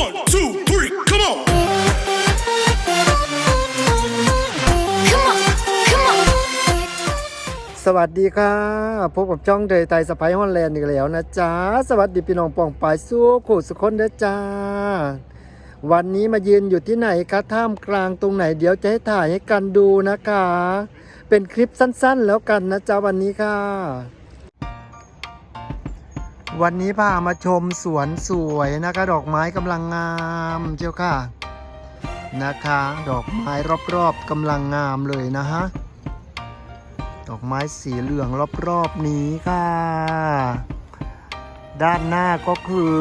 One, two, three, come on. Come on, come on. สวัสดีค่ะพบกับจ้องเดยไตสไปฮอนแลนด์อีกแล้วนะจ๊ะ สวัสดีพี่น้องปองปายสู้ขู่สุขคนเด้อจ้าวันนี้มายืนอยู่ที่ไหนคะท่ามกลางตรงไหนเดี๋ยวจะให้ถ่ายให้กันดูนะคะ เป็นคลิปสั้นๆแล้วกันนะจ๊ะวันนี้ค่ะ วันนี้พามาชมสวนสวยนะคะดอกไม้กำลังงามเจ้าค่ะนะคะ ดอกไม้รอบๆกำลังงามเลยนะฮะดอกไม้สีเหลืองรอบๆนี้ค่ะ ด้านหน้าก็คือ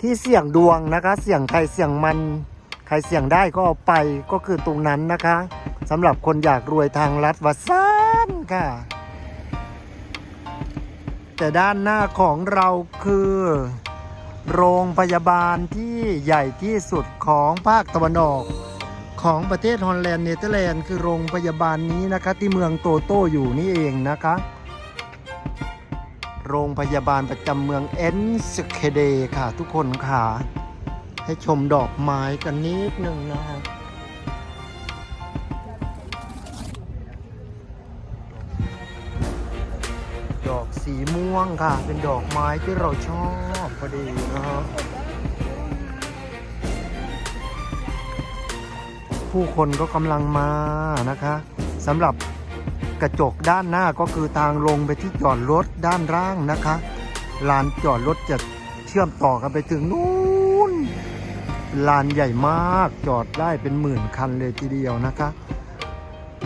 ที่เสี่ยงดวงนะคะ เสี่ยงใครเสี่ยงมัน ใครเสี่ยงได้ก็เอาไปก็คือตรงนั้นนะคะสำหรับคนอยากรวยทางลัดวัดซานค่ะ แต่ด้านหน้าของเราคือ โรงพยาบาลที่ใหญ่ที่สุดของภาคตะวันออก ของประเทศฮอลแลนด์เนเธอร์แลนด์คือโรงพยาบาลนี้นะคะที่เมืองโตโต้อยู่นี่เองนะคะ โรงพยาบาลประจำเมืองเอ็นสเคเดค่ะทุกคนค่ะ ให้ชมดอกไม้กันนิดหนึ่งนะฮะ ดอกสีม่วงค่ะ เป็นดอกไม้ที่เราชอบพอดีนะฮะผู้คนก็กำลังมานะคะสำหรับกระจกด้านหน้าก็คือทางลงไปที่จอดรถด้านล่างนะคะลานจอดรถจะเชื่อมต่อกันไปถึงนู้นลานใหญ่มากจอดได้เป็นหมื่นคันเลยทีเดียวนะคะ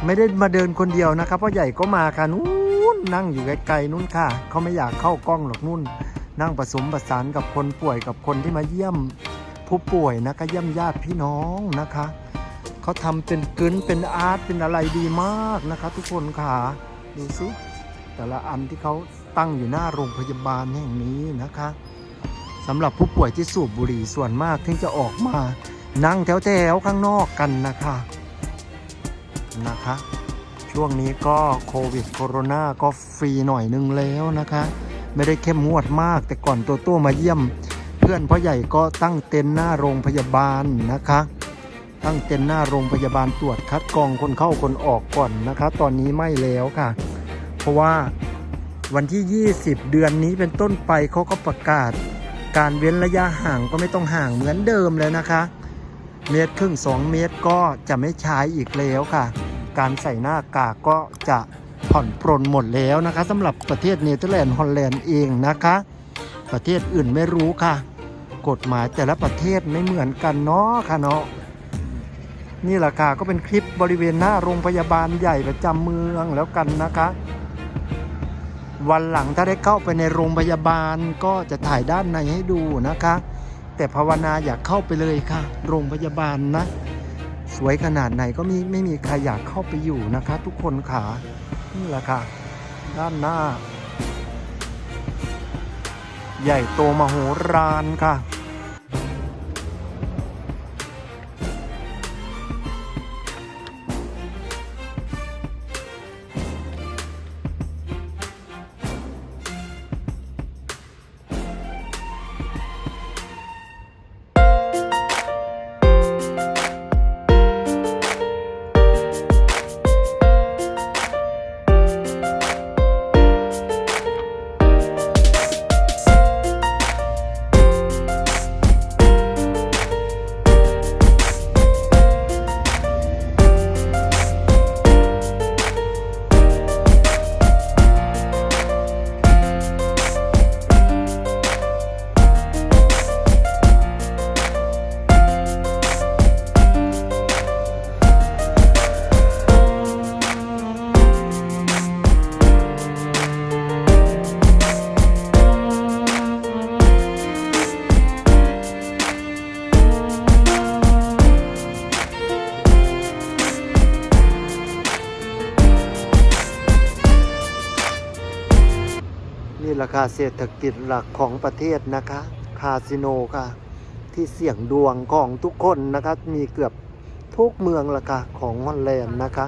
ไม่ได้มาเดินคนเดียวนะคะเพราะใหญ่ก็มาค่ะนู้น นั่งอยู่ไกลๆนู้นค่ะ เขาไม่อยากเข้ากล้องหรอกนู่น นั่งผสมประสานกับคนป่วยกับคนที่มาเยี่ยมผู้ป่วยนะคะเยี่ยมญาติพี่น้องนะคะ เขาทำเป็นกึนเป็นอาร์ตเป็นอะไรดีมากนะคะ ทุกคนค่ะ ดูสิแต่ละอันที่เขาตั้งอยู่หน้าโรงพยาบาลแห่งนี้นะคะสำหรับผู้ป่วยที่สูบบุหรี่ส่วนมากที่จะออกมานั่งแถวๆข้างนอกกันนะคะนะคะ ช่วงนี้ก็โควิดโคโรนาก็ฟรีหน่อยนึงแล้วนะคะ ไม่ได้เข้มงวดมาก แต่ก่อนโตโต้มาเยี่ยม เพื่อนพ่อใหญ่ก็ตั้งเต็นท์หน้าโรงพยาบาลนะคะ ตั้งเต็นท์หน้าโรงพยาบาลตรวจคัดกรองคนเข้าคนออกก่อนนะคะ ตอนนี้ไม่แล้วค่ะ เพราะว่าวันที่ 20 เดือนนี้เป็นต้นไปเขาก็ประกาศ การเว้นระยะห่างก็ไม่ต้องห่างเหมือนเดิมเลยนะคะ เมตรครึ่งสองเมตรก็จะไม่ใช้อีกแล้วค่ะ การใส่หน้ากากก็จะผ่อนปรนหมดแล้วนะคะสำหรับประเทศเนเธอร์แลนด์ฮอลแลนด์เองนะคะ ประเทศอื่นไม่รู้ค่ะ กฎหมายแต่ละประเทศไม่เหมือนกันเนาะค่ะเนาะนี่แหละค่ะก็เป็นคลิปบริเวณหน้าโรงพยาบาลใหญ่ประจำเมืองแล้วกันนะคะ วันหลังถ้าได้เข้าไปในโรงพยาบาลก็จะถ่ายด้านในให้ดูนะคะ แต่ภาวนาอยากเข้าไปเลยค่ะ โรงพยาบาลนะ สวยขนาดไหนก็มีไม่มีใครอยากเข้าไปอยู่นะคะ ทุกคนค่ะนี่แหละค่ะ ด้านหน้า ใหญ่โตมโหฬารค่ะ ราคาเศรษฐกิจหลักของประเทศนะคะ คาสิโนค่ะ ที่เสี่ยงดวงของทุกคนนะคะ มีเกือบทุกเมืองละค่ะของฮอลแลนด์นะคะ